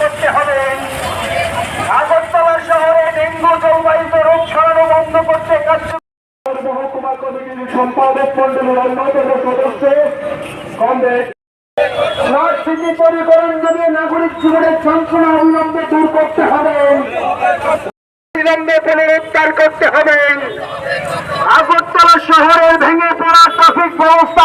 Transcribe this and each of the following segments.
করতে হবে আগরতলা শহরে ডেঙ্গু নাগরিক জীবনের যন্ত্রণা অবিলম্বে দূর করতে হবে বিলম্বে পুনরুদ্ধার করতে হবে আগরতলা শহরের ভেঙে পড়া ট্রাফিক ব্যবস্থা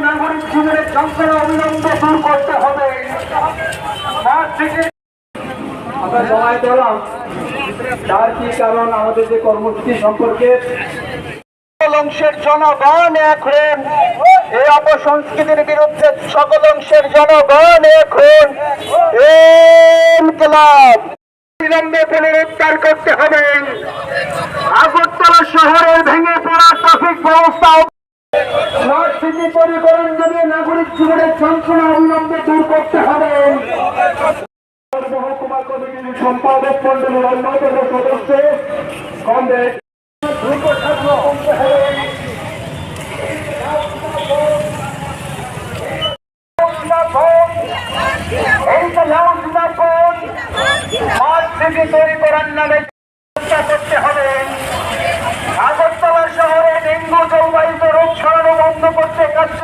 নাগরিক জীবনের যন্ত্রণা অবিলম্বে তার কি কারণ আমাদের যে কর্মসূচি সম্পর্কে অংশের জনগণ এক হন। এই অপসংস্কৃতির বিরুদ্ধে সকল অংশের জনগণ এক হন। ক্লাব বিলম্বে পুনরুদ্ধার করতে হবে। আগরতলা শহরের ভেঙে পড়া ট্রাফিক ব্যবস্থা নাগরিক করতে হবে। সম্পাদক মন্ডলের অন্যতম সদস্য কমরেড তৈরি করার নামে চেষ্টা করতে হবে। আগস্ট